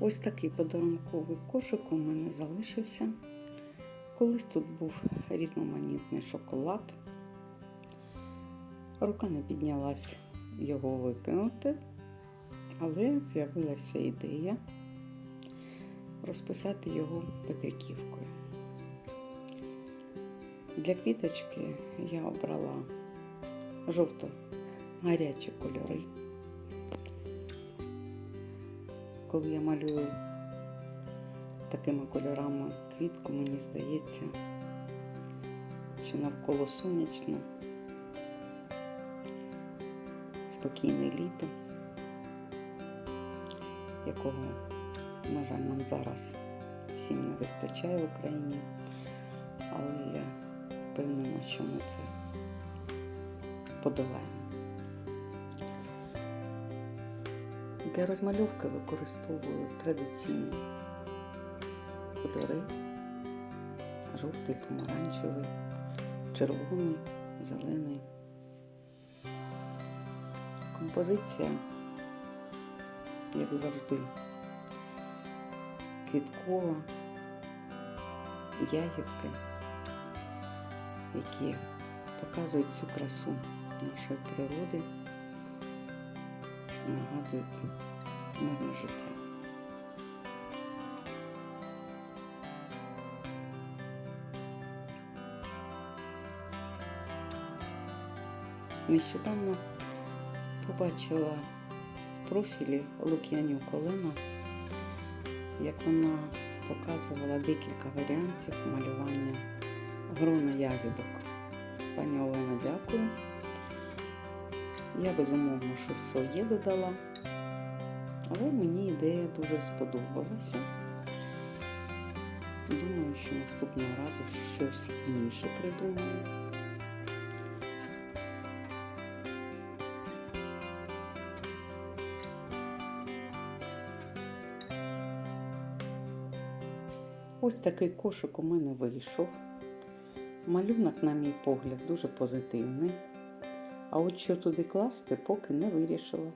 Ось такий подарунковий кошик у мене залишився. Колись тут був різноманітний шоколад. Рука не піднялась його викинути, але з'явилася ідея розписати його петриківкою. Для квіточки я обрала жовто-гарячі кольори. Коли я малюю такими кольорами квітку, мені здається, що навколо сонячно, спокійне літо, якого, на жаль, нам зараз всім не вистачає в Україні, але я впевнена, що ми це подолаємо. Для розмальовки використовую традиційні кольори жовтий, помаранчевий, червоний, зелений. Композиція, як завжди, квіткова, ягідки, які показують цю красу нашої природи нагадують мирне життя. Нещодавно побачила в профілі Лук'яню Колена, як вона показувала декілька варіантів малювання грона ягідок. Пані Олена, дякую. Я безумовно щось своє додала, але мені ідея дуже сподобалася. Думаю, що наступного разу щось інше придумаю. Ось такий кошик у мене вийшов. Малюнок, на мій погляд, дуже позитивний. А от що туди класти, поки не вирішила.